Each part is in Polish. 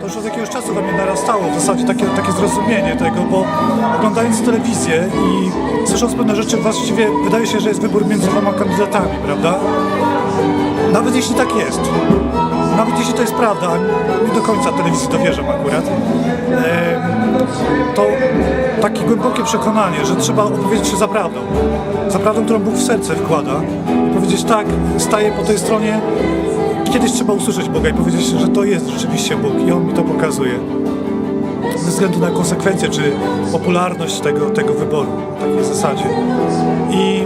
To już od jakiegoś czasu we mnie narastało w zasadzie takie, takie zrozumienie tego, bo oglądając telewizję i słysząc pewne rzeczy, właściwie wydaje się, że jest wybór między dwoma kandydatami, prawda? Nawet jeśli tak jest, nawet jeśli to jest prawda, nie do końca telewizji dowierzam akurat, to takie głębokie przekonanie, że trzeba opowiedzieć się za prawdą. Za prawdą, którą Bóg w serce wkłada i powiedzieć tak, staję po tej stronie. Kiedyś trzeba usłyszeć Boga i powiedzieć, że to jest rzeczywiście Bóg i On mi to pokazuje. Bez względu na konsekwencje czy popularność tego, tego wyboru, w takiej zasadzie. I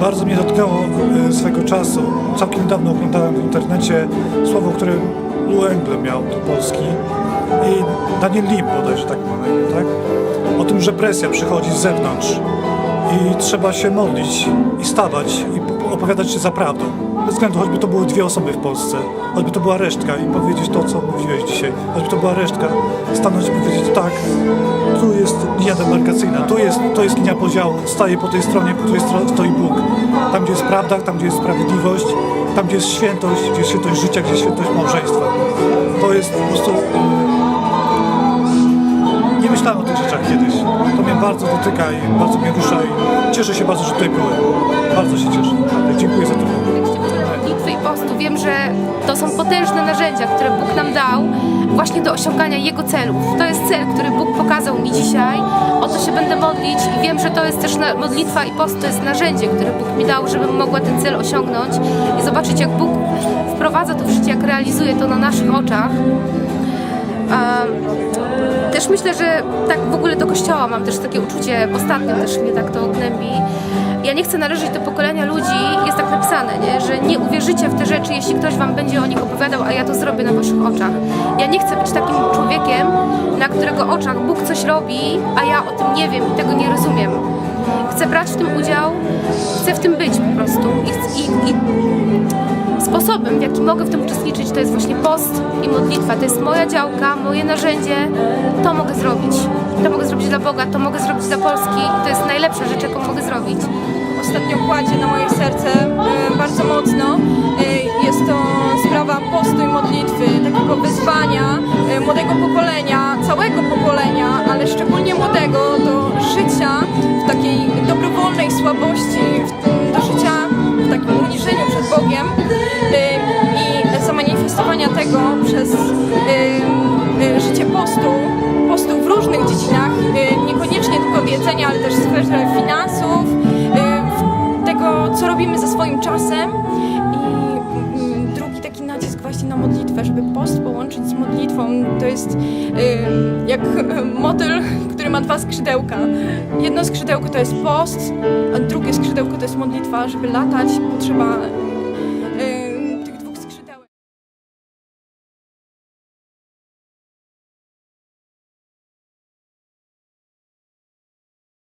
bardzo mnie dotknęło e, swego czasu. Całkiem niedawno oglądałem w internecie słowo, które Lou Engle miał do Polski i Daniel Lim bodajże tak ma tak? O tym, że presja przychodzi z zewnątrz i trzeba się modlić i stawać i opowiadać się za prawdą. Bez względu, choćby to były dwie osoby w Polsce, choćby to była resztka i powiedzieć to, co mówiłeś dzisiaj, choćby to była resztka, stanąć i powiedzieć tak, tu jest linia demarkacyjna, tu jest, to jest linia podziału, staję po tej stronie, po której stoi Bóg. Tam, gdzie jest prawda, tam, gdzie jest sprawiedliwość, tam, gdzie jest świętość, gdzie jest świętość życia, gdzie jest świętość małżeństwa. To jest po prostu... Nie myślałem o tych rzeczach kiedyś. Bardzo dotyka i bardzo mnie rusza i cieszę się bardzo, że tutaj byłem. Bardzo się cieszę. naprawdę. Dziękuję za to. modlitwy i postu wiem, że to są potężne narzędzia, które Bóg nam dał właśnie do osiągania Jego celów. To jest cel, który Bóg pokazał mi dzisiaj. O to się będę modlić i wiem, że to jest też modlitwa i post to jest narzędzie, które Bóg mi dał, żebym mogła ten cel osiągnąć i zobaczyć, jak Bóg wprowadza to w życie, jak realizuje to na naszych oczach. Em, też myślę, że tak w ogóle do kościoła mam też takie uczucie, ostatnio też mnie tak to gnębi. Ja nie chcę należeć do pokolenia ludzi, jest tak napisane, nie? że nie uwierzycie w te rzeczy, jeśli ktoś wam będzie o nich opowiadał, a ja to zrobię na waszych oczach. Ja nie chcę być takim człowiekiem, na którego oczach Bóg coś robi, a ja o tym nie wiem i tego nie rozumiem. Chcę brać w tym udział, chcę w tym być po prostu. I, i, i sposobem, w jaki mogę w tym uczestniczyć, to jest właśnie post i modlitwa. To jest moja działka, moje narzędzie. To mogę zrobić. To mogę zrobić dla Boga, to mogę zrobić dla Polski. To jest najlepsza rzecz, jaką mogę zrobić. ostatnio kładzie na moje serce e, bardzo mocno. E, Jest to sprawa postu i modlitwy, takiego wyzwania postu, postu w różnych dziedzinach, e, niekoniecznie tylko w jedzeniu, ale też w sferze finansów, w tego, co robimy ze swoim czasem i mm, drugi taki nacisk właśnie na modlitwę, żeby post połączyć z modlitwą. To jest e, jak motyl, który ma dwa skrzydełka. Jedno skrzydełko to jest post, a drugie skrzydełko to jest modlitwa. Żeby latać, potrzeba